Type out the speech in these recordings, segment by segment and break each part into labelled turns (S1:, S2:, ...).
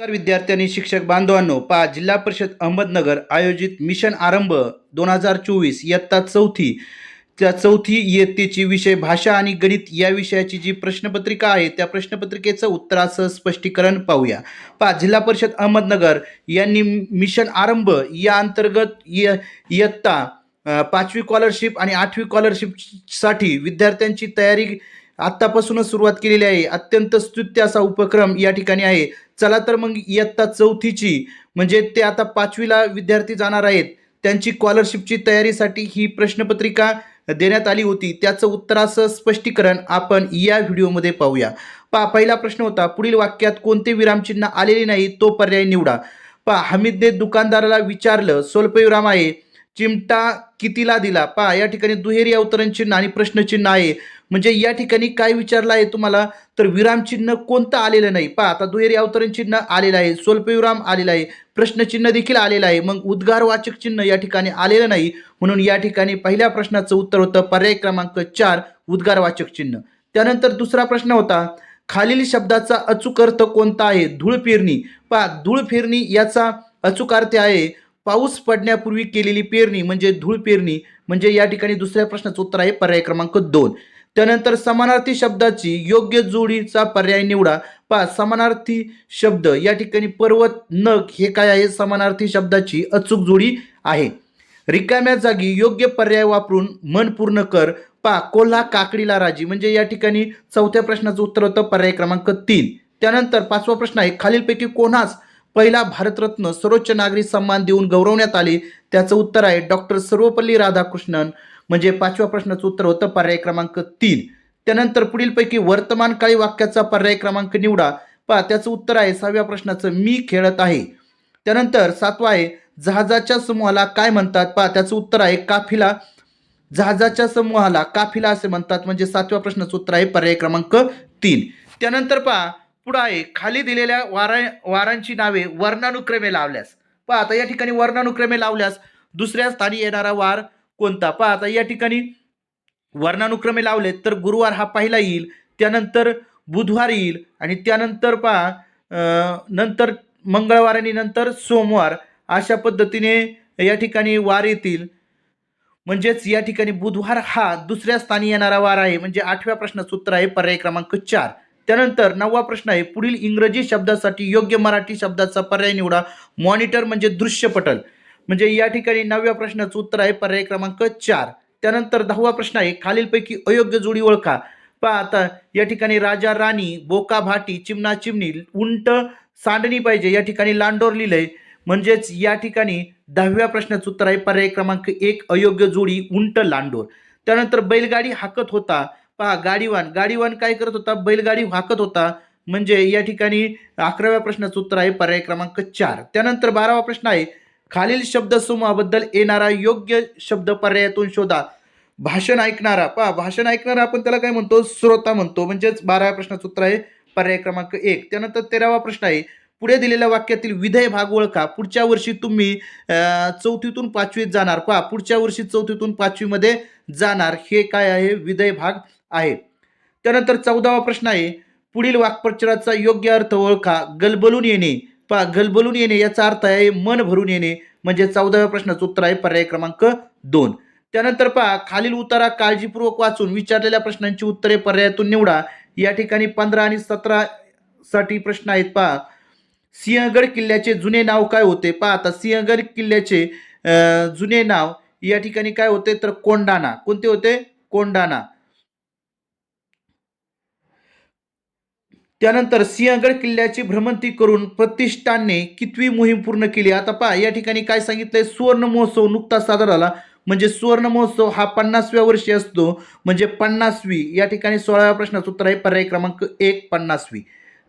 S1: नमस्कार विद्यार्थ्यांनी शिक्षक बांधवांनो पा जिल्हा परिषद अहमदनगर आयोजित मिशन आरंभ दोन हजार चोवीस इयत्ता चौथी त्या चौथी इयत्तेची विषय भाषा आणि गणित या विषयाची जी प्रश्नपत्रिका आहे त्या प्रश्नपत्रिकेचं उत्तरासह स्पष्टीकरण पाहूया. पा जिल्हा परिषद अहमदनगर यांनी मिशन आरंभ या अंतर्गत इयत्ता पाचवी स्कॉलरशिप आणि आठवी स्कॉलरशिपसाठी विद्यार्थ्यांची तयारी आत्तापासूनच सुरुवात केलेली आहे. अत्यंत स्तुत्य असा उपक्रम या ठिकाणी आहे. चला तर मग इयत्ता चौथीची म्हणजे ते आता पाचवीला विद्यार्थी जाणार आहेत. त्यांची स्कॉलरशिपची तयारीसाठी ही प्रश्नपत्रिका देण्यात आली होती. त्याचं उत्तरासह स्पष्टीकरण आपण या व्हिडिओमध्ये पाहूया. पा पहिला प्रश्न होता पुढील वाक्यात कोणते विरामचिन्ह आलेले नाही तो पर्याय निवडा. पा हमीदने दुकानदाराला विचारलं स्वल्पविराम आहे. चिमटा कितीला दिला? पहा या ठिकाणी दुहेरी अवतरण चिन्ह आणि प्रश्नचिन्ह आहे. म्हणजे या ठिकाणी काय विचारलं आहे तुम्हाला? तर विरामचिन्ह कोणतं आलेलं नाही. पहा आता दुहेरी अवतरण चिन्ह आलेलं आहे. स्वल्पविराम आलेलं आहे. प्रश्नचिन्ह देखील आलेलं आहे. मग उद्गारवाचक चिन्ह या ठिकाणी आलेलं नाही. म्हणून या ठिकाणी पहिल्या प्रश्नाचं उत्तर होतं पर्याय क्रमांक चार उद्गारवाचक चिन्ह. त्यानंतर दुसरा प्रश्न होता खालील शब्दाचा अचूक अर्थ कोणता आहे? धूळ पेरणी. पहा धूळ पेरणी याचा अचूक अर्थ आहे. पाऊस पडण्यापूर्वी केलेली पेरणी म्हणजे धूळ पेरणी म्हणजे या ठिकाणी दुसऱ्या प्रश्नाचं उत्तर आहे पर्याय क्रमांक दोन. त्यानंतर समानार्थी शब्दाची योग्य जोडीचा पर्याय निवडा. पा समानार्थी शब्द या ठिकाणी पर्वत नख हे काय आहे? समानार्थी शब्दाची अचूक जोडी आहे. रिकाम्या जागी योग्य पर्याय वापरून मन पूर्ण कर. पा कोल्हा काकडीला राजी म्हणजे या ठिकाणी चौथ्या प्रश्नाचं उत्तर होतं पर्याय क्रमांक तीन. त्यानंतर पाचवा प्रश्न आहे खालीलपैकी कोणास पहिला भारतरत्न सर्वोच्च नागरी सन्मान देऊन गौरवण्यात आले. त्याचं उत्तर आहे डॉक्टर सर्वपल्ली राधाकृष्णन. म्हणजे पाचव्या प्रश्नाचं उत्तर होतं पर्याय क्रमांक तीन. त्यानंतर पुढीलपैकी वर्तमान काळी वाक्याचा पर्याय क्रमांक निवडा. पहा त्याचं उत्तर आहे सहाव्या प्रश्नाचं मी खेळत आहे. त्यानंतर सातवा आहे जहाजाच्या समूहाला काय म्हणतात? पहा त्याचं उत्तर आहे काफिला. जहाजाच्या समूहाला काफिला असे म्हणतात. म्हणजे सातव्या प्रश्नाचं उत्तर आहे पर्याय क्रमांक तीन. त्यानंतर पहा पुढं आहे खाली दिलेल्या वारा वारांची नावे वर्णानुक्रमे लावल्यास. पहा आता या ठिकाणी वर्णानुक्रमे लावल्यास दुसऱ्या स्थानी येणारा वार कोणता? पहा आता या ठिकाणी वर्णानुक्रमे लावले तर गुरुवार हा पहिला येईल त्यानंतर बुधवार येईल आणि त्यानंतर पहा नंतर मंगळवार आणि नंतर सोमवार अशा पद्धतीने या ठिकाणी वार येतील. म्हणजेच या ठिकाणी बुधवार हा दुसऱ्या स्थानी येणारा वार आहे. म्हणजे आठव्या प्रश्नाचं उत्तर आहे पर्याय क्रमांक चार. त्यानंतर नववा प्रश्न आहे पुढील इंग्रजी शब्दासाठी योग्य मराठी शब्दाचा पर्याय निवडा. मॉनिटर म्हणजे दृश्यपटल. म्हणजे या ठिकाणी नवव्या प्रश्नाचं उत्तर आहे पर्याय क्रमांक चार. त्यानंतर दहावा प्रश्न आहे खालीलपैकी अयोग्य जोडी ओळखा. पहा आता या ठिकाणी राजा राणी बोका भाटी चिमणा चिमणी उंट सांडणी पाहिजे. या ठिकाणी लांडोर लिहिलंय. म्हणजेच या ठिकाणी दहाव्या प्रश्नाचं उत्तर आहे पर्याय क्रमांक एक अयोग्य जोडी उंट लांडोर. त्यानंतर बैलगाडी हाकत होता. पहा गाडीवान. गाडीवान काय करत होता? बैलगाडी वाकत होता. म्हणजे या ठिकाणी अकराव्या प्रश्नाचं उत्तर आहे पर्याय क्रमांक चार. त्यानंतर बारावा प्रश्न आहे खालील शब्द समूहाबद्दल येणारा योग्य शब्द पर्यायातून शोधा. भाषण ऐकणारा. पहा भाषण ऐकणारा आपण त्याला काय म्हणतो? श्रोता म्हणतो. म्हणजेच बाराव्या प्रश्नाचं उत्तर आहे पर्याय क्रमांक एक. त्यानंतर तेरावा प्रश्न आहे पुढे दिलेल्या वाक्यातील विधेय भाग ओळखा. पुढच्या वर्षी तुम्ही चौथीतून पाचवीत जाणार. पहा पुढच्या वर्षी चौथीतून पाचवीमध्ये जाणार. हे काय आहे? विधेय भाग आहे. त्यानंतर चौदावा प्रश्न आहे पुढील वाक्प्रचाराचा योग्य अर्थ ओळखा गलबलून येणे. पहा गलबलून येणे याचा अर्थ आहे मन भरून येणे. म्हणजे चौदाव्या प्रश्नाचं उत्तर आहे पर्याय क्रमांक दोन. त्यानंतर पहा खालील उतारा काळजीपूर्वक वाचून विचारलेल्या प्रश्नांची उत्तरे पर्यायातून निवडा. या ठिकाणी पंधरा आणि सतरा साठी प्रश्न आहेत पहा. सिंहगड किल्ल्याचे जुने नाव काय होते? पहा आता सिंहगड किल्ल्याचे जुने नाव या ठिकाणी काय होते? तर कोंडाणा कोणते होते? कोंडाणा त्यानंतर सिंहगड किल्ल्याची भ्रमंती करून प्रतिष्ठानने कितवी मोहीम पूर्ण केली? आता पहा या ठिकाणी काय सांगितलंय? सुवर्ण महोत्सव नुकताच सादर झाला. म्हणजे सुवर्ण महोत्सव हा पन्नासव्या वर्षी असतो. म्हणजे पन्नासवी या ठिकाणी सोळाव्या प्रश्नाचं उत्तर आहे. पर्याय क्रमांक एक पन्नासवी.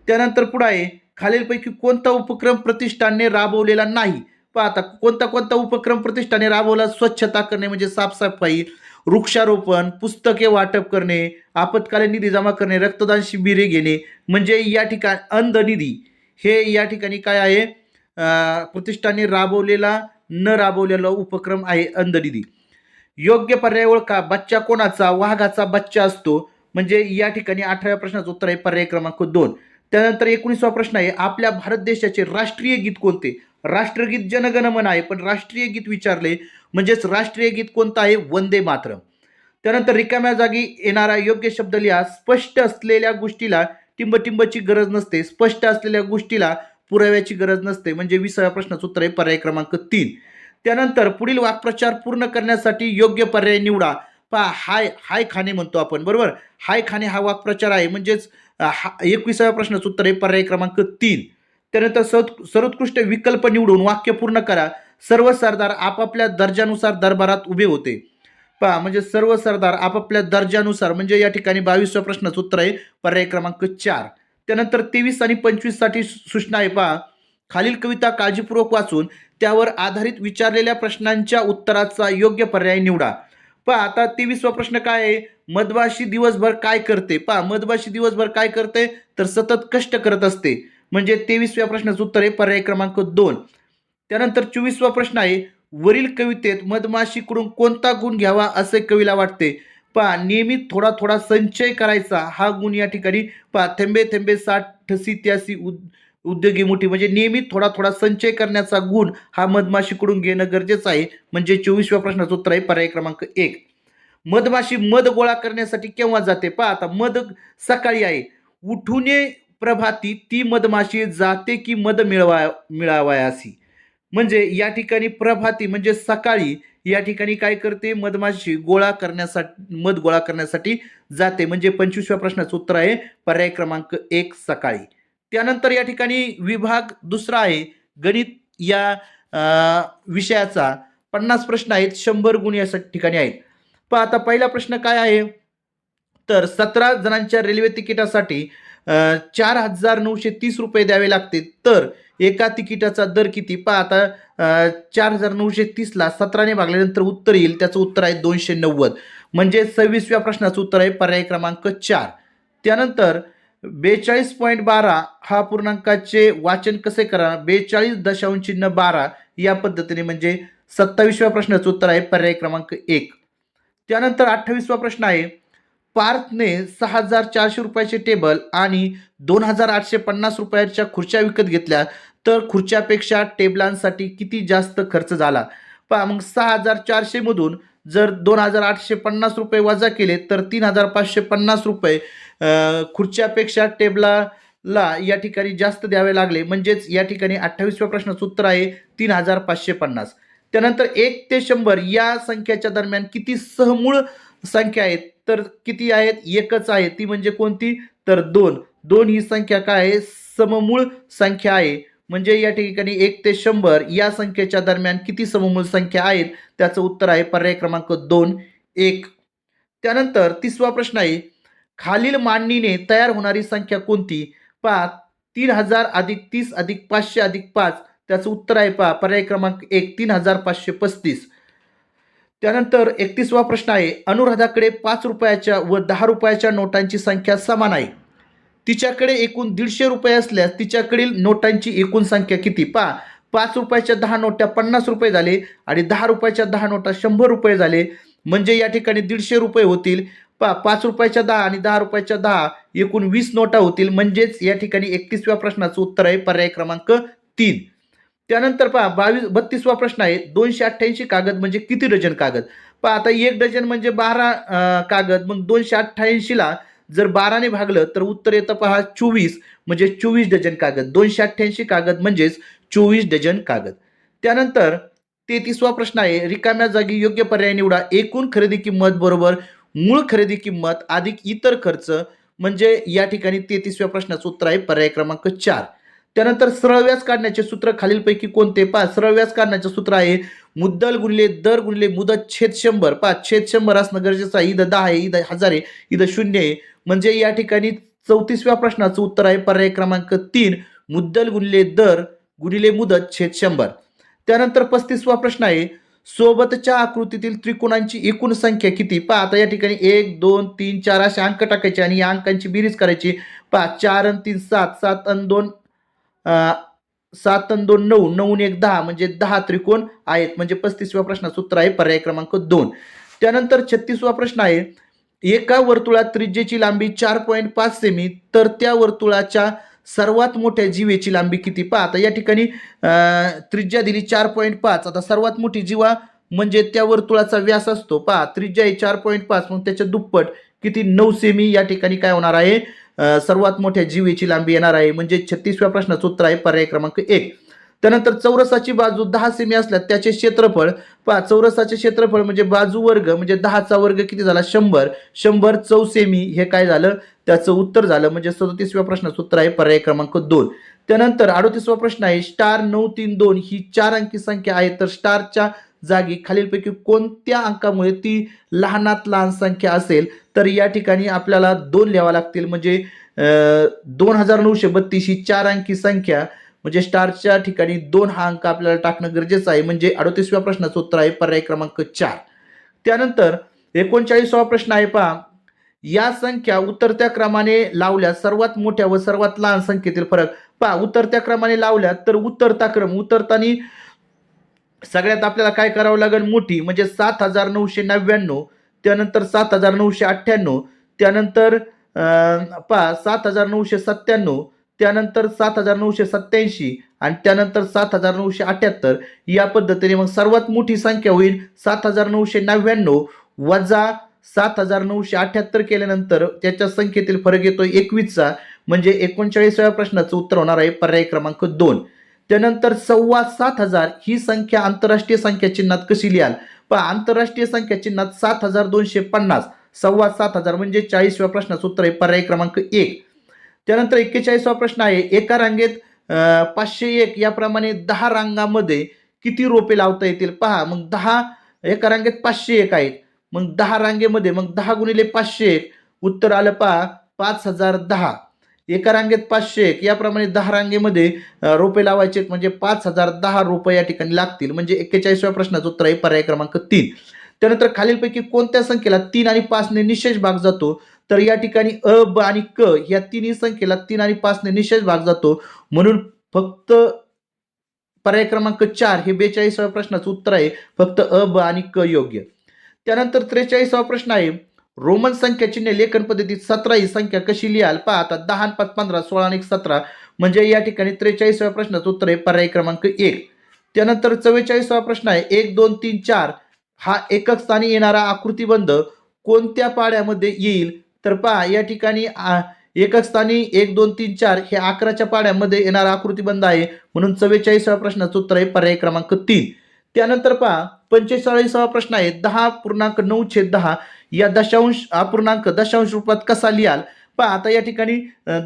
S1: त्यानंतर पुढे आहे. खालीलपैकी कोणता उपक्रम प्रतिष्ठानने राबवलेला नाही? पहा आता कोणता कोणता उपक्रम प्रतिष्ठाने राबवला? स्वच्छता करणे म्हणजे साफसफाई. वृक्षारोपण पुस्तके वाटप करणे आपत्कालीन निधी जमा करणे रक्तदान शिबिरे घेणे म्हणजे या ठिकाणी अंध निधी हे या ठिकाणी काय आहे? प्रतिष्ठाने राबवलेला न राबवलेला उपक्रम आहे अंधनिधी. योग्य पर्याय ओळखा. बच्चा कोणाचा? वाघाचा बच्चा असतो. म्हणजे या ठिकाणी अठराव्या प्रश्नाचं उत्तर आहे पर्याय क्रमांक दोन. त्यानंतर एकोणीसवा प्रश्न आहे आपल्या भारत देशाचे राष्ट्रीय गीत कोणते? राष्ट्रगीत जनगणमन आहे पण राष्ट्रीय गीत विचारले म्हणजेच राष्ट्रीय गीत कोणतं आहे? वंदे मातरम. त्यानंतर रिकाम्या जागी येणारा योग्य शब्द लिहा. स्पष्ट असलेल्या गोष्टीला टिंबटिंबची गरज नसते. स्पष्ट असलेल्या गोष्टीला पुराव्याची गरज नसते. म्हणजे विसाव्या प्रश्नाचं उत्तर आहे पर्याय क्रमांक तीन. त्यानंतर पुढील वाक्प्रचार पूर्ण करण्यासाठी योग्य पर्याय निवडा. पहा हाय हाय खाणे म्हणतो आपण बरोबर? हाय खाणे हा वाक्प्रचार आहे. म्हणजेच हा एकविसाव्या प्रश्नाचं उत्तर आहे पर्याय क्रमांक तीन. त्यानंतर सर्व सर्वोत्कृष्ट विकल्प निवडून वाक्य पूर्ण करा. सर्व सरदार आपापल्या दर्जानुसार दरबारात उभे होते. पहा म्हणजे सर्व सरदार आपापल्या दर्जानुसार म्हणजे या ठिकाणी बावीसव्या प्रश्नाचं उत्तर आहे पर्याय क्रमांक चार. त्यानंतर तेवीस आणि पंचवीससाठी सूचना आहे पहा. खालील कविता काळजीपूर्वक वाचून त्यावर आधारित विचारलेल्या प्रश्नांच्या उत्तराचा योग्य पर्याय निवडा. पहा आता तेवीसवा प्रश्न काय आहे? मधमाशी दिवसभर काय करते? पहा मधमाशी दिवसभर काय करते? तर सतत कष्ट करत असते. म्हणजे तेवीसव्या प्रश्नाचं उत्तर आहे पर्याय क्रमांक दोन. त्यानंतर चोवीसवा प्रश्न आहे वरील कवितेत मधमाशीकडून कोणता गुण घ्यावा असे कवीला वाटते? पहा नियमित थोडा थोडा संचय करायचा हा गुण या ठिकाणी पहा थेंबे थेंबे साठ ठसी त्यासी उद उद्योगी मोठी म्हणजे नियमित थोडा थोडा संचय करण्याचा गुण हा मधमाशीकडून घेणं गरजेचं आहे म्हणजे चोवीसव्या प्रश्नाचं उत्तर आहे पर्याय क्रमांक एक. मधमाशी मध गोळा करण्यासाठी केव्हा जाते? पहा आता मध सकाळी आहे. उठूने प्रभाती ती मधमाशी जाते की मध मिळवा मिळावयासी. म्हणजे या ठिकाणी प्रभाती म्हणजे सकाळी या ठिकाणी काय करते? मधमाशी गोळा करण्यासाठी मध गोळा करण्यासाठी जाते. म्हणजे पंचवीसव्या प्रश्नाचं उत्तर आहे पर्याय क्रमांक एक सकाळी. त्यानंतर या ठिकाणी विभाग दुसरा आहे गणित या विषयाचा पन्नास प्रश्न आहेत शंभर गुण या स- ठिकाणी आहेत. पण आता पहिला प्रश्न काय आहे? तर सतरा जणांच्या रेल्वे तिकिटासाठी चार हजार नऊशे तीस रुपये द्यावे लागते तर एका तिकिटाचा दर किती? पहा आता चार हजार नऊशे तीसला सतराने भागल्यानंतर उत्तर येईल. त्याचं उत्तर आहे दोनशे नव्वद. म्हणजे सव्वीसव्या प्रश्नाचं उत्तर आहे पर्याय क्रमांक चार. त्यानंतर बेचाळीस पॉईंट बारा हा पूर्णांकाचे वाचन कसे करा? बेचाळीस दशांश चिन्ह बारा या पद्धतीने म्हणजे सत्तावीसव्या प्रश्नाचं उत्तर आहे पर्याय क्रमांक एक. त्यानंतर अठ्ठावीसवा प्रश्न आहे. पार्थने सहा हजार चारशे रुपयाचे टेबल आणि दोन हजार आठशे पन्नास रुपयाच्या खुर्च्या विकत घेतल्या. तर खुर्च्यापेक्षा टेबलांसाठी किती जास्त खर्च झाला? पहा मग सहा हजार चारशेमधून जर दोन हजार आठशे पन्नास रुपये वजा केले तर तीन हजार पाचशे पन्नास रुपये खुर्च्यापेक्षा टेबलाला या ठिकाणी जास्त द्यावे लागले. म्हणजेच या ठिकाणी अठ्ठावीसव्या प्रश्नाचं उत्तर आहे तीन हजार पाचशे पन्नास. त्यानंतर एक ते शंभर या संख्याच्या दरम्यान किती सहमूळ संख्या आहेत? तर किती आहेत? एकच आहे. ती म्हणजे कोणती? तर दोन. दोन ही संख्या काय आहे? सममूळ संख्या आहे. म्हणजे या ठिकाणी एक ते शंभर या संख्येच्या दरम्यान किती सममूळ संख्या आहेत? त्याचं उत्तर आहे पर्याय क्रमांक दोन. एक. त्यानंतर तिसवा प्रश्न आहे. खालील मांडणीने तयार होणारी संख्या कोणती? पहा तीन हजार अधिक तीस अधिक पाचशे अधिक पाच. त्याचं उत्तर आहे पहा पर्याय क्रमांक एक तीन हजार पाचशे पस्तीस. त्यानंतर एकतीसवा प्रश्न आहे अनुराधाकडे पाच रुपयाच्या व दहा रुपयाच्या नोटांची संख्या समान आहे. तिच्याकडे एकूण दीडशे रुपये असल्यास तिच्याकडील नोटांची एकूण संख्या किती? पहा पाच रुपयाच्या दहा नोट्या पन्नास रुपये झाले आणि दहा रुपयाच्या दहा नोटा शंभर रुपये झाले. म्हणजे या ठिकाणी दीडशे रुपये होतील. पहा पाच रुपयाच्या दहा आणि दहा रुपयाच्या दहा एकूण वीस नोटा होतील. म्हणजेच या ठिकाणी एकतीसव्या प्रश्नाचं उत्तर आहे पर्याय क्रमांक तीन. त्यानंतर पहा बावीस बत्तीसवा प्रश्न आहे. दोनशे अठ्ठ्याऐंशी कागद म्हणजे किती डझन कागद? पहा आता एक डझन म्हणजे बारा कागद मग दोनशे अठ्ठ्याऐंशीला जर बाराने भागलं तर उत्तर येतं पहा चोवीस म्हणजे चोवीस डझन कागद. दोनशे अठ्ठ्याऐंशी कागद म्हणजेच चोवीस डझन कागद. त्यानंतर तेहतीसवा प्रश्न आहे रिकाम्या जागी योग्य पर्याय निवडा. एकूण खरेदी किंमत बरोबर मूळ खरेदी किंमत अधिक इतर खर्च म्हणजे या ठिकाणी तेहतीसव्या प्रश्नाचं उत्तर आहे पर्याय क्रमांक चार. त्यानंतर सरळ व्याज काढण्याचे सूत्र खालीलपैकी कोणते? पहा सरळ व्याज काढण्याचे सूत्र आहे मुद्दल गुणिले दर गुणिले मुदत छेद शंभर. पहा छेद शंभर असणं गरजेचं आहे. इथं दहा आहे इथं हजार आहे इथं शून्य आहे. म्हणजे या ठिकाणी चौतीसव्या प्रश्नाचं उत्तर आहे पर्याय क्रमांक तीन मुद्दल गुणिले दर गुणिले मुदत छेद शंभर. त्यानंतर पस्तीसवा प्रश्न आहे सोबतच्या आकृतीतील त्रिकोणांची एकूण संख्या किती? पहा आता या ठिकाणी एक दोन तीन चार असे अंक टाकायचे आणि या अंकांची बेरीज करायची. पहा चार आणि तीन सात सात आणि दोन सात आणि दोन नऊ. नऊ एक दहा. म्हणजे दहा त्रिकोण आहेत. म्हणजे पस्तीसव्या प्रश्नाचं उत्तर आहे. पर्याय क्रमांक दोन. त्यानंतर छत्तीसवा प्रश्न आहे. एका वर्तुळात त्रिज्येची लांबी चार पॉईंट पाच सेमी तर त्या वर्तुळाच्या सर्वात मोठ्या जीवेची लांबी किती? पहा. आता या ठिकाणी त्रिज्या दिली चार पॉईंट पाच. आता सर्वात मोठी जीवा म्हणजे त्या वर्तुळाचा व्यास असतो. पहा. त्रिज्या आहे चार पॉईंट पाच. मग त्याच्या दुप्पट किती? नऊ सेमी. या ठिकाणी काय होणार आहे? सर्वात मोठ्या जीवेची लांबी येणार आहे. म्हणजे छत्तीसव्या प्रश्नाचं उत्तर आहे पर्याय क्रमांक एक. त्यानंतर चौरसाची बाजू दहा सेमी असल्यास त्याचे क्षेत्रफळ पहा चौरसाचे क्षेत्रफळ म्हणजे बाजू वर्ग म्हणजे दहाचा वर्ग किती झाला? शंभर. शंभर चौ सेमी हे काय झालं? त्याचं उत्तर झालं म्हणजे सदतीसव्या प्रश्नाचं उत्तर आहे पर्याय क्रमांक दोन. त्यानंतर अडोतीसवा प्रश्न आहे स्टार नऊ तीन दोन ही चार अंकी संख्या आहे. तर स्टारच्या जागी खालीलपैकी कोणत्या अंकामुळे ती लहानात लहान संख्या असेल? तर या ठिकाणी आपल्याला दोन लिहावा लागतील. म्हणजे दोन हजार नऊशे बत्तीस ही चार अंकी संख्या म्हणजे स्टारच्या ठिकाणी दोन हा अंक आपल्याला टाकणं गरजेचं आहे. म्हणजे अडतीसव्या प्रश्नाचं उत्तर आहे पर्याय क्रमांक चार. त्यानंतर एकोणचाळीसावा प्रश्न आहे पहा. या संख्या उतरत्या क्रमाने लावल्या सर्वात मोठ्या व सर्वात लहान संख्येतील फरक. पहा उतरत्या क्रमाने लावल्या तर उतरता क्रम उतरताना सगळ्यात आपल्याला काय करावं लागेल? मोठी म्हणजे सात हजार नऊशे नव्याण्णव. त्यानंतर सात हजार नऊशे अठ्ठ्याण्णव त्यानंतर अं, पहा सात हजार नऊशे सत्त्याण्णव त्यानंतर सात हजार नऊशे सत्त्याऐंशी आणि त्यानंतर सात हजार नऊशे अठ्ठ्याहत्तर या पद्धतीने मग सर्वात मोठी संख्या होईल सात हजार नऊशे नव्याण्णव वजा सात हजार नऊशे अठ्ठ्याहत्तर केल्यानंतर त्याच्या संख्येतील फरक येतो एकवीसचा. म्हणजे एकोणचाळीसाव्या प्रश्नाचं उत्तर होणार आहे पर्याय क्रमांक दोन. त्यानंतर सव्वा सात हजार ही संख्या आंतरराष्ट्रीय संख्या चिन्हात कशी लिहाल? पहा आंतरराष्ट्रीय संख्या चिन्हात सात हजार दोनशे पन्नास. सव्वा सात हजार म्हणजे चाळीसव्या प्रश्नाचं उत्तर आहे पर्याय क्रमांक एक. त्यानंतर एक्केचाळीसवा प्रश्न आहे एका रांगेत पाचशे एक याप्रमाणे दहा रांगामध्ये किती रोपे लावता येतील? पहा मग दहा एका रांगेत पाचशे एक आहेत. मग दहा रांगेमध्ये मग दहा गुणिले पाचशे एक. उत्तर आलं पहा पाच हजार दहा. एका रांगेत पाचशे एक याप्रमाणे दहा रांगेमध्ये रोपे लावायचे आहेत, म्हणजे पाच हजार दहा रोपे या ठिकाणी लागतील. म्हणजे एक्केचाळीसव्या प्रश्नाचं उत्तर आहे पर्याय क्रमांक तीन. त्यानंतर खालीलपैकी कोणत्या संख्येला तीन आणि पाचने निशेष भाग जातो? तर या ठिकाणी अ ब आणि क या तिन्ही संख्येला तीन आणि पाचने निशेष भाग जातो. म्हणून फक्त पर्याय क्रमांक चार हे बेचाळीसाव्या प्रश्नाचं उत्तर आहे. फक्त अ ब आणि क योग्य. त्यानंतर त्रेचाळीसावा प्रश्न आहे. रोमन संख्या चिन्ह लेखन पद्धतीत सतरा ही संख्या कशी लिहाल? पहा आता दहा पाच पंधरा सोळा आणि एक सतरा. म्हणजे या ठिकाणी त्रेचाळीसाव्या प्रश्नाचं उत्तर आहे पर्याय क्रमांक एक. त्यानंतर चव्वेचाळीसावा प्रश्न आहे. एक दोन तीन चार. हा एकक स्थानी येणारा आकृतीबंध कोणत्या पाड्यामध्ये येईल? तर पहा या ठिकाणी आ, एकक स्थानी एक दोन तीन चार हे अकराच्या पाड्यामध्ये येणारा आकृतीबंध आहे. म्हणून चव्वेचाळीसाव्या प्रश्नाचं उत्तर आहे पर्याय क्रमांक तीन. त्यानंतर पहा पंचेचाळीसावा प्रश्न आहे. दहा पूर्णांक नऊ छेद दहा. या दशांश अपूर्णांक दशांश रूपात कसा लिहाल? पहा आता या ठिकाणी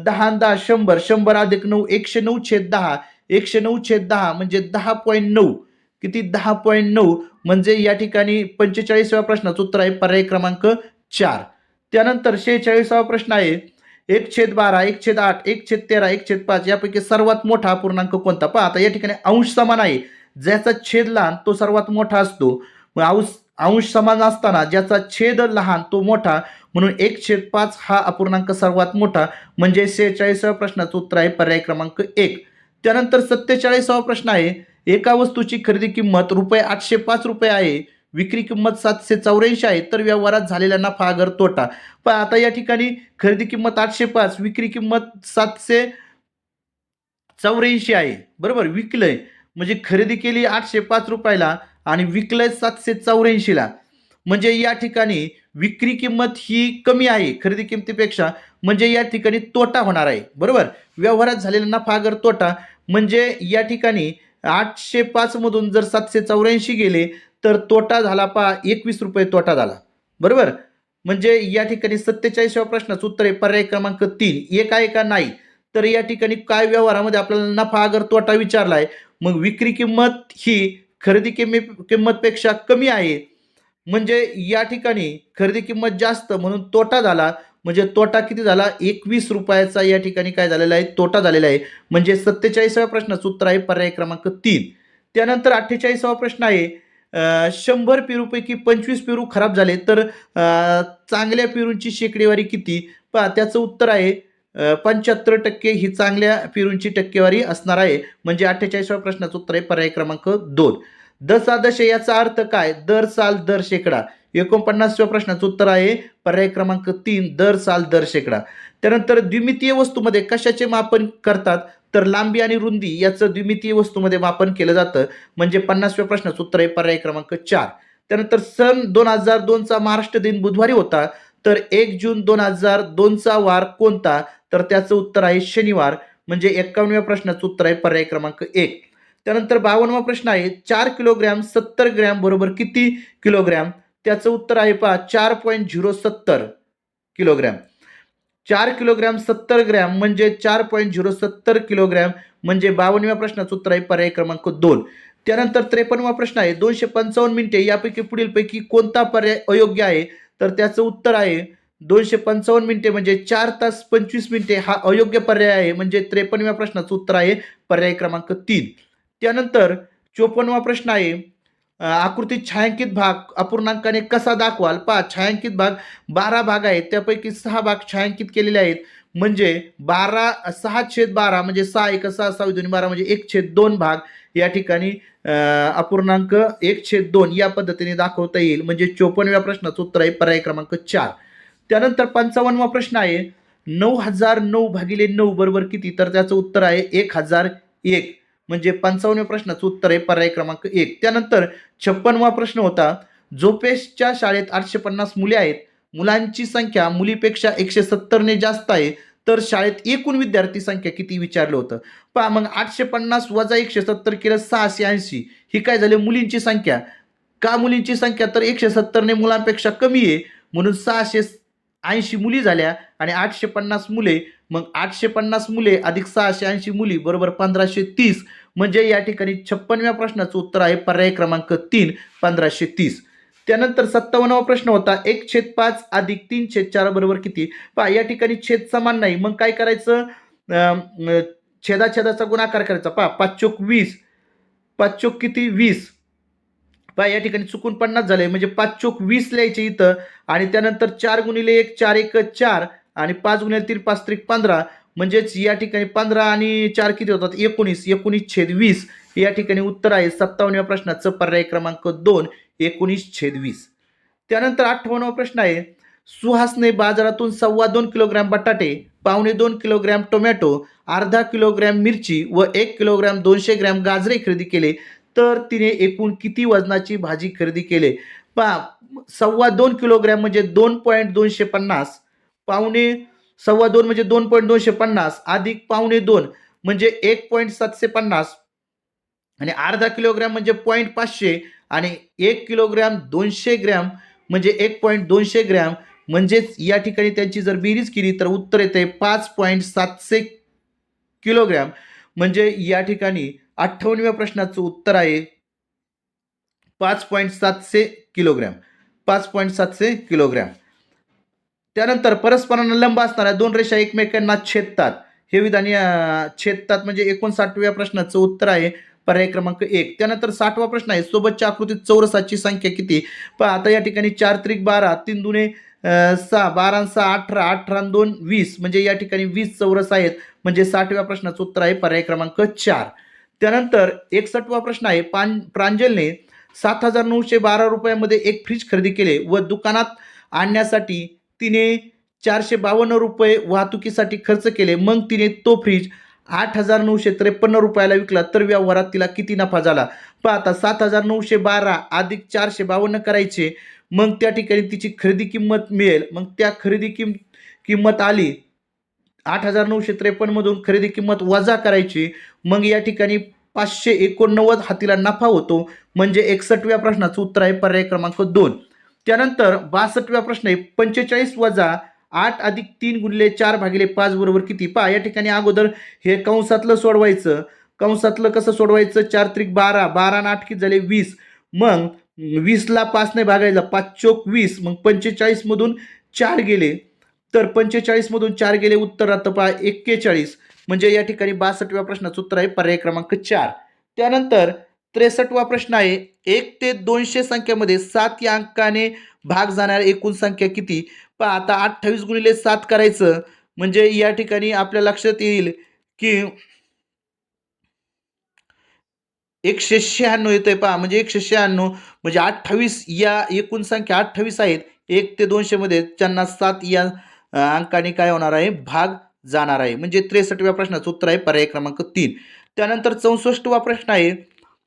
S1: दहा दहा शंभर शंभर अधिक नऊ एकशे नऊ छेद दहा. एकशे नऊ छेद दहा म्हणजे दहा पॉईंट नऊ. किती? दहा पॉईंट नऊ. म्हणजे या ठिकाणी पंचेचाळीसाव्या प्रश्नाचं उत्तर आहे पर्याय क्रमांक चार. त्यानंतर शेहेचाळीसावा प्रश्न आहे एक छेद बारा एक छेद आठ एक छेद तेरा एक छेद पाच यापैकी सर्वात मोठा पूर्णांक कोणता? पहा आता या ठिकाणी अंश समान आहे. ज्याचा छेद लहान तो सर्वात मोठा असतो. अंश अंश समान असताना ज्याचा छेद लहान तो मोठा म्हणून एक छेद पाच हा अपूर्णांक सर्वात मोठा म्हणजे शेहेचाळीसाव्या प्रश्नाचं उत्तर आहे पर्याय क्रमांक एक. त्यानंतर सत्तेचाळीसावा प्रश्न आहे एका वस्तूची खरेदी किंमत रुपये आठशे पाच रुपये आहे विक्री किंमत सातशे चौऱ्याऐंशी आहे तर व्यवहारात झालेला नफा अगर तोटा. पण आता या ठिकाणी खरेदी किंमत आठशे पाच विक्री किंमत सातशे चौऱ्याऐंशी आहे बरोबर विकलंय. म्हणजे खरेदी केली आठशे पाच रुपयाला आणि विकलंय सातशे चौऱ्याऐंशीला. म्हणजे या ठिकाणी विक्री किंमत ही कमी आहे खरेदी किमतीपेक्षा. म्हणजे या ठिकाणी तोटा होणार आहे. बरोबर? व्यवहारात झालेला नफा अगर तोटा म्हणजे या ठिकाणी आठशे पाचमधून जर सातशे चौऱ्याऐंशी गेले तर तोटा झाला पा एकवीस रुपये तोटा झाला. बरोबर? म्हणजे या ठिकाणी सत्तेचाळीसव्या प्रश्नाचं उत्तर आहे पर्याय क्रमांक तीन. एक आहे का नाही. तर या ठिकाणी काय व्यवहारामध्ये आपल्याला नफा अगर तोटा विचारलाय मग विक्री किंमत ही खरेदी किमी किंमतपेक्षा कमी आहे. म्हणजे या ठिकाणी खरेदी किंमत जास्त म्हणून तोटा झाला. म्हणजे तोटा किती झाला? एकवीस रुपयाचा या ठिकाणी काय झालेला आहे? तोटा झालेला आहे. म्हणजे सत्तेचाळीसाव्या प्रश्नाचं उत्तर आहे पर्याय क्रमांक तीन. त्यानंतर अठ्ठेचाळीसावा प्रश्न आहे. शंभर पेरूपैकी पंचवीस पेरू खराब झाले. तर चांगल्या पेरूंची शेकडेवारी किती? पहा त्याचं उत्तर आहे पंच्याहत्तर टक्के ही चांगल्या पेरूंची टक्केवारी असणार आहे. म्हणजे अठ्ठेचाळीसव्या प्रश्नाचं उत्तर आहे पर्याय क्रमांक दोन. दशादश याचा अर्थ काय? दर साल दर शेकडा. एकोणपन्नासव्या प्रश्नाचं उत्तर आहे पर्याय क्रमांक तीन दर साल दर शेकडा. त्यानंतर द्विमितीय वस्तूमध्ये कशाचे मापन करतात? तर लांबी आणि रुंदी याचं द्विमितीय वस्तूमध्ये मापन केलं जातं. म्हणजे पन्नासव्या प्रश्नाचं उत्तर आहे पर्याय क्रमांक चार. त्यानंतर सन दोन हजार दोनचा महाराष्ट्र दिन बुधवारी होता. तर एक जून दोन हजार दोनचा वार कोणता? तर त्याचं उत्तर आहे शनिवार म्हणजे एकावन्नव्या प्रश्नाचं उत्तर आहे पर्याय क्रमांक एक. त्यानंतर बावन्नवा प्रश्न आहे चार किलोग्रॅम सत्तर ग्रॅम बरोबर किती किलोग्रॅम? त्याचं उत्तर आहे पहा चार पॉईंट झिरो सत्तर किलोग्रॅम. चार किलोग्रॅम सत्तर ग्रॅम म्हणजे चार पॉईंट झिरो सत्तर किलोग्रॅम म्हणजे बावन्नव्या प्रश्नाचं उत्तर आहे पर्याय क्रमांक दोन. त्यानंतर त्रेपन्नवा प्रश्न आहे दोनशे पंचावन्न मिनिटे यापैकी पुढीलपैकी कोणता पर्याय अयोग्य आहे? तर त्याचं उत्तर आहे दोनशे पंचावन्न मिनिटे म्हणजे चार तास पंचवीस मिनिटे हा अयोग्य पर्याय आहे. म्हणजे त्रेपन्नव्या प्रश्नाचं उत्तर आहे पर्याय क्रमांक तीन. त्यानंतर चोपन्नवा प्रश्न आहे. आकृती आकृतीत छायांकित भाग अपूर्णांकाने कसा दाखवाल? पहा छायांकित भाग बारा भाग आहेत. त्यापैकी सहा भाग छायांकित केलेले आहेत. म्हणजे बारा सहा छेद बारा म्हणजे सहा एक सहा सहा दोन्ही बारा म्हणजे एक छेद दोन भाग. या ठिकाणी अपूर्णांक एक छेद दोन या पद्धतीने दाखवता येईल. म्हणजे चोपन्नव्या प्रश्नाचं उत्तर आहे पर्याय क्रमांक चार. त्यानंतर पंचावन्नवा प्रश्न आहे नऊ हजार नऊ भागिले नऊ बरोबर किती? तर त्याचं उत्तर आहे एक हजार एक. म्हणजे पंचावन्न प्रश्नाचं उत्तर आहे पर्याय क्रमांक एक. त्यानंतर छप्पनवा प्रश्न होता झोपेशच्या शाळेत आठशे पन्नास मुले आहेत. मुलांची संख्या मुलीपेक्षा एकशे सत्तरने जास्त आहे. तर शाळेत एकूण विद्यार्थी संख्या किती विचारलं होतं? पहा मग आठशे पन्नास वजा एकशे सत्तर केलं सहाशे ऐंशी. ही काय झाली? मुलींची संख्या. का मुलींची संख्या? तर एकशे सत्तरने मुलांपेक्षा कमी आहे. म्हणून सहाशे ऐंशी मुली झाल्या आणि आठशे पन्नास मुले मग आठशे पन्नास मुले अधिक सहाशे ऐंशी मुली बरोबर पंधराशे तीस. म्हणजे या ठिकाणी छप्पनव्या प्रश्नाचं उत्तर आहे पर्याय क्रमांक तीन पंधराशे तीस. त्यानंतर सत्तावन्नवा प्रश्न होता एक छेद पाच अधिक तीन छेद चार बरोबर किती? पहा या ठिकाणी छेद समान नाही. मग काय करायचं? अं, अं, छेदाछेदाचा गुणाकार करायचा. पहा पाच चोक वीस. पाच चोक किती? वीस. पहा या ठिकाणी चुकून पन्नास झाले म्हणजे पाच चोक वीस लिहायचे इथं. आणि त्यानंतर चार गुणिले एक चार एक चार. आणि पाच गुणिले तीन पाच त्रिक पंधरा. म्हणजेच या ठिकाणी पंधरा आणि चार किती होतात? एकोणीस. एकोणीस छेद वीस. या ठिकाणी उत्तर आहे सत्तावन्नव्या प्रश्नाचं पर्याय क्रमांक दोन. एकोणीस छेद वीस. त्यानंतर अठ्ठावन्नवा प्रश्न आहे. सुहासने बाजारातून सव्वा दोन किलोग्रॅम बटाटे पावणे दोन किलोग्रॅम टोमॅटो अर्धा किलोग्रॅम मिरची व एक किलोग्रॅम दोनशे ग्रॅम गाजरे खरेदी केले. तर तिने एकूण किती वजनाची भाजी खरेदी केले? पहा सव्वा दोन किलोग्रॅम म्हणजे दोन पॉईंट दोनशे पन्नास पावणे सव्वा दोन म्हणजे दोन पॉईंट दोनशे पन्नास अधिक पावणे दोन म्हणजे एक पॉईंट सातशे पन्नास. आणि अर्धा किलोग्रॅम म्हणजे पॉईंट पाचशे आणि एक किलोग्रॅम दोनशे ग्रॅम म्हणजे एक पॉईंट दोनशे ग्रॅम म्हणजेच या ठिकाणी त्यांची जर बेरीज केली तर उत्तर येते पाच पॉईंट सातशे किलोग्रॅम. म्हणजे या ठिकाणी अठ्ठावन्नव्या प्रश्नाचं उत्तर आहे पाच पॉईंट सातशे किलोग्रॅम. पाच पॉईंट सातशे किलोग्रॅम. त्यानंतर परस्परांना लंब असणाऱ्या दोन रेषा एकमेकांना छेदतात. हे विधान छेदतात म्हणजे एकोणसाठव्या प्रश्नाचं उत्तर आहे पर्याय क्रमांक एक. त्यानंतर साठवा प्रश्न आहे सोबतच्या आकृतीत चौरसाची संख्या किती? पण आता या ठिकाणी चार त्रिक बारा तीन दुने सहा बारा सहा अठरा अठरा दोन वीस. म्हणजे या ठिकाणी वीस चौरस आहेत. म्हणजे साठव्या प्रश्नाचं उत्तर आहे पर्याय क्रमांक चार. त्यानंतर एकसठवा प्रश्न आहे. पान प्रांजलने सात हजार नऊशे बारा रुपयामध्ये एक फ्रीज खरेदी केले व दुकानात आणण्यासाठी तिने चारशे बावन्न रुपये वाहतुकीसाठी खर्च केले. मग तिने तो फ्रीज आठ हजार नऊशे त्रेपन्न रुपयाला विकला. तर व्यवहारात तिला किती नफा झाला? पहा आता सात हजार नऊशे बारा अधिक चारशे बावन्न करायचे. मग त्या ठिकाणी तिची खरेदी किंमत मिळेल. मग त्या खरेदी किम किंमत आली. आठ हजार नऊशे त्रेपन्नमधून खरेदी किंमत वजा करायची. मग या ठिकाणी पाचशे एकोणनव्वद हातीला नफा होतो म्हणजे एकसष्टव्या प्रश्नाचं उत्तर आहे पर्याय क्रमांक दोन. त्यानंतर बासष्टव्या प्रश्न आहे पंचेचाळीस वजा आठ अधिक तीन गुणिले चार भागिले पाच बरोबर किती? पहा या ठिकाणी अगोदर हे कंसातलं सोडवायचं. कंसातलं कसं सोडवायचं? चार त्रिक बारा बारा आठ किती झाले? वीस. मग वीसला पाचने भागायला पाच चोक वीस. मग पंचेचाळीसमधून चार गेले. तर पंचेचाळीसमधून चार गेले उत्तर आता पहा एक्केचाळीस. म्हणजे या ठिकाणी बासष्टव्या प्रश्नाचं उत्तर आहे पर्याय क्रमांक चार. त्यानंतर त्रेसष्टवा प्रश्न आहे एक ते दोनशे संख्यामध्ये सात या अंकाने भाग जाणाऱ्या एकूण संख्या किती? पहा आता अठ्ठावीस गुणिले सात करायचं म्हणजे या ठिकाणी आपल्या लक्षात येईल की एकशे शहाण्णव येतोय पहा म्हणजे एकशे शहाण्णव म्हणजे अठ्ठावीस या एकूण संख्या अठ्ठावीस आहेत एक ते दोनशेमध्ये त्यांना सात या अंकाने काय होणार आहे? भाग जाणार आहे. म्हणजे त्रेसष्टव्या प्रश्नाचं उत्तर आहे पर्याय क्रमांक तीन. त्यानंतर चौसष्टवा प्रश्न आहे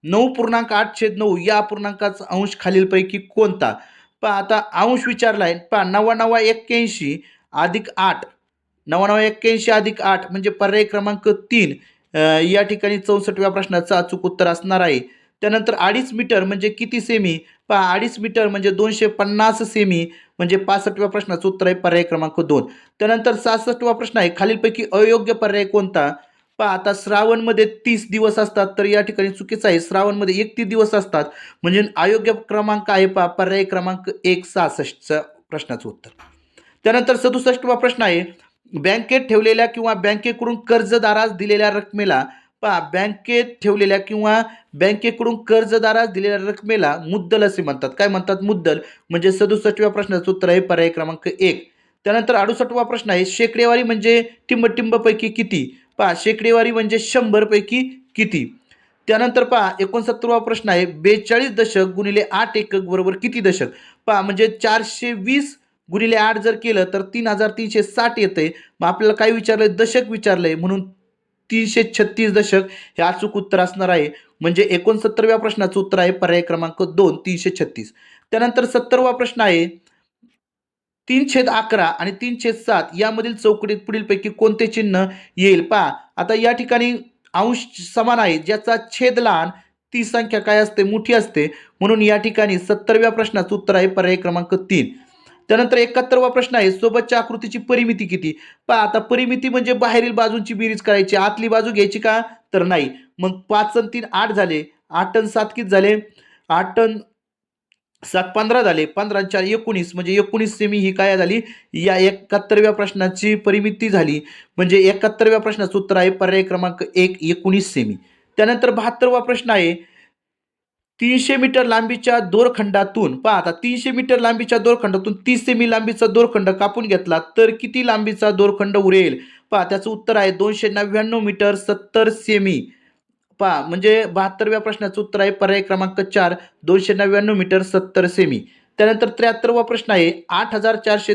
S1: नऊ पूर्णांक आठ छेद नऊ या पूर्णांकाचा अंश खालीलपैकी कोणता? पहा आता अंश विचारला आहे पहा नवा नवा एक्क्याऐंशी अधिक आठ. नवा नवा एक्क्याऐंशी अधिक आठ म्हणजे पर्याय क्रमांक तीन. या ठिकाणी चौसष्टव्या प्रश्नाचं अचूक उत्तर असणार आहे. त्यानंतर अडीच मीटर म्हणजे किती सेमी पहा अडीच मीटर म्हणजे दोनशे पन्नास सेमी म्हणजे पासष्टव्या प्रश्नाचं उत्तर आहे पर्याय क्रमांक दोन. त्यानंतर सहासष्टवा प्रश्न आहे खालीलपैकी अयोग्य पर्याय कोणता? पहा आता श्रावणमध्ये तीस दिवस असतात तर या ठिकाणी चुकीचं आहे. श्रावणमध्ये एकतीस दिवस असतात. म्हणजे अयोग्य क्रमांक आहे पहा पर्याय क्रमांक एक सहासष्टचं प्रश्नाचं उत्तर. त्यानंतर सदुसष्टवा प्रश्न आहे बँकेत ठेवलेल्या किंवा बँकेकडून कर्जदारास दिलेल्या रकमेला पहा बँकेत ठेवलेल्या किंवा बँकेकडून कर्जदारास दिलेल्या रकमेला मुद्दल असे म्हणतात. काय म्हणतात? मुद्दल म्हणजे सदुसष्टव्या प्रश्नाचं उत्तर आहे पर्याय क्रमांक एक. त्यानंतर अडुसष्टवा प्रश्न आहे शेकडेवारी म्हणजे टिंबटिंबपैकी किती? पहा शेकडेवारी म्हणजे शंभरपैकी किती? त्यानंतर पहा एकोणसत्तरवा प्रश्न आहे बेचाळीस दशक गुणिले आठ एकक बरोबर किती दशक? पहा म्हणजे चारशे वीस गुणिले आठ जर केलं तर तीन हजार तीनशे साठ येते मग आपल्याला काय विचारलंय? दशक विचारलंय. म्हणून तीनशे छत्तीस दशक हे अचूक उत्तर असणार आहे. म्हणजे एकोणसत्तरव्या प्रश्नाचं उत्तर आहे पर्याय क्रमांक दोन तीनशे छत्तीस. त्यानंतर सत्तरवा प्रश्न आहे तीन छेद अकरा आणि तीन छेद सात यामधील चौकटीत पुढीलपैकी कोणते चिन्ह येईल? पहा आता या ठिकाणी अंश समान आहे ज्याचा छेद लहान ती संख्या काय असते? मोठी असते. म्हणून या ठिकाणी सत्तरव्या प्रश्नाचं उत्तर आहे पर्याय क्रमांक तीन. त्यानंतर एकाहत्तरवा प्रश्न आहे सोबतच्या आकृतीची परिमिती किती? पहा आता परिमिती म्हणजे बाहेरील बाजूंची बेरीज करायची आतली बाजू घ्यायची का? तर नाही. मग पाच आणि तीन आठ झाले. आठ टन सात किती झाले? आठ टन सात पंधरा झाले. पंधरा चार एकोणीस. म्हणजे एकोणीस सेमी ही काय झाली? या एकाहत्तरव्या प्रश्नाची परिमिती झाली. म्हणजे एकाहत्तरव्या प्रश्नाचं उत्तर आहे पर्याय क्रमांक एक एकोणीस सेमी त्यानंतर बहात्तरवा प्रश्न आहे तीनशे मीटर लांबीच्या दोरखंडातून पहा आता तीनशे मीटर लांबीच्या दोरखंडातून तीस सेमी लांबीचा दोरखंड कापून घेतला तर किती लांबीचा दोरखंड उरेल? पहा त्याचं उत्तर आहे दोनशे नव्याण्णव मीटर सत्तर सेमी. पहा म्हणजे बहात्तरव्या प्रश्नाचं उत्तर आहे पर्याय क्रमांक चार दोनशे नव्याण्णव मीटर सत्तर सेमी. त्यानंतर त्र्याहत्तरवा प्रश्न आहे आठ हजार चारशे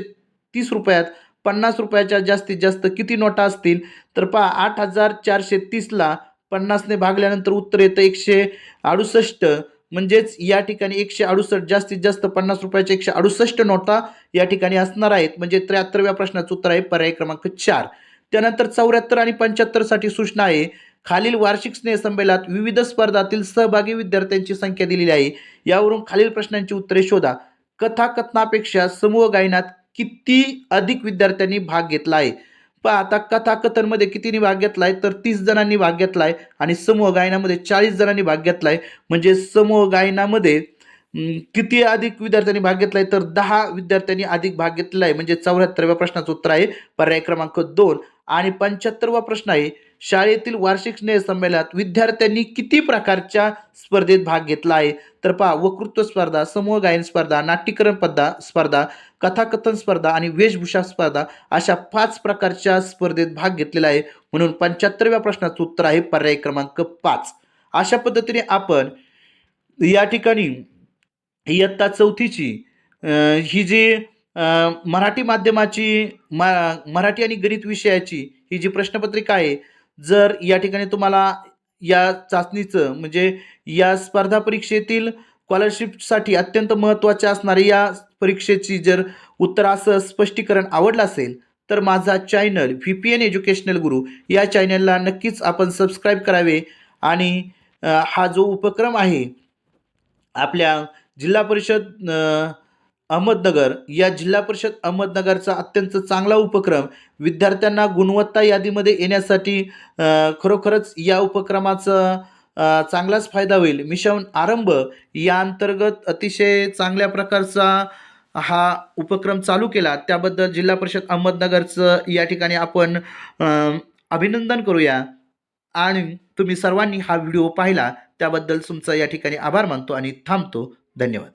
S1: तीस रुपयात पन्नास रुपयाच्या जास्तीत जास्त किती नोटा असतील? तर पहा आठ हजार चारशे तीसला पन्नासने भागल्यानंतर उत्तर येतं एकशे अडुसष्ट. म्हणजेच या ठिकाणी एकशे अडुसष्ट जास्तीत जास्त पन्नास रुपयाच्या एकशे अडुसष्ट नोटा या ठिकाणी असणार आहेत. म्हणजे त्र्याहत्तरव्या प्रश्नाचं उत्तर आहे. पर्याय क्रमांक चार. त्यानंतर चौऱ्याहत्तर आणि पंच्याहत्तरसाठी सूचना आहे. खालील वार्षिक स्नेहसंमेलनात विविध स्पर्धातील सहभागी विद्यार्थ्यांची संख्या दिलेली आहे. यावरून खालील प्रश्नांची उत्तरे शोधा. कथाकथनापेक्षा समूह गायनात किती अधिक विद्यार्थ्यांनी भाग घेतला आहे? पण आता कथाकथनमध्ये कितीने भाग घेतला आहे तर तीस जणांनी भाग घेतला आहे आणि समूह गायनामध्ये चाळीस जणांनी भाग घेतला आहे म्हणजे समूह गायनामध्ये किती अधिक विद्यार्थ्यांनी भाग घेतला आहे तर दहा विद्यार्थ्यांनी अधिक भाग घेतला आहे म्हणजे चौऱ्याहत्तरव्या प्रश्नाचं उत्तर आहे पर्याय क्रमांक दोन. आणि पंच्याहत्तरवा प्रश्न आहे शाळेतील वार्षिक स्नेहसंमेलनात विद्यार्थ्यांनी किती प्रकारच्या स्पर्धेत भाग घेतला आहे? तर पहा वक्तृत्व स्पर्धा समूह गायन स्पर्धा नाट्यकरण पद्धा स्पर्धा कथाकथन स्पर्धा आणि वेशभूषा स्पर्धा अशा पाच प्रकारच्या स्पर्धेत भाग घेतलेला आहे. म्हणून पंच्याहत्तरव्या प्रश्नाचं उत्तर आहे पर्याय क्रमांक पाच. अशा पद्धतीने आपण या ठिकाणी इयत्ता चौथीची ही जी मराठी माध्यमाची मा मराठी आणि गणित विषयाची ही जी प्रश्नपत्रिका आहे जर या ठिकाणी तुम्हाला या चाचणीचं म्हणजे या स्पर्धा परीक्षेतील स्कॉलरशिपसाठी अत्यंत महत्त्वाचे असणारी या परीक्षेची जर उत्तरासह स्पष्टीकरण आवडलं असेल तर माझा channel V P N educational Guru या चॅनलला नक्कीच आपण सबस्क्राईब करावे. आणि हा जो उपक्रम आहे आपल्या जिल्हा परिषद अहमदनगर या जिल्हा परिषद अहमदनगरचा अत्यंत चांगला उपक्रम. विद्यार्थ्यांना गुणवत्ता यादीमध्ये येण्यासाठी खरोखरच या उपक्रमाचा चांगलाच फायदा होईल. मिशन आरंभ या अंतर्गत अतिशय चांगल्या प्रकारचा हा उपक्रम चालू केला. त्याबद्दल जिल्हा परिषद अहमदनगरचं या ठिकाणी आपण अभिनंदन करूया. आणि तुम्ही सर्वांनी हा व्हिडिओ पाहिला त्याबद्दल तुमचा या ठिकाणी आभार मानतो आणि थांबतो. धन्यवाद.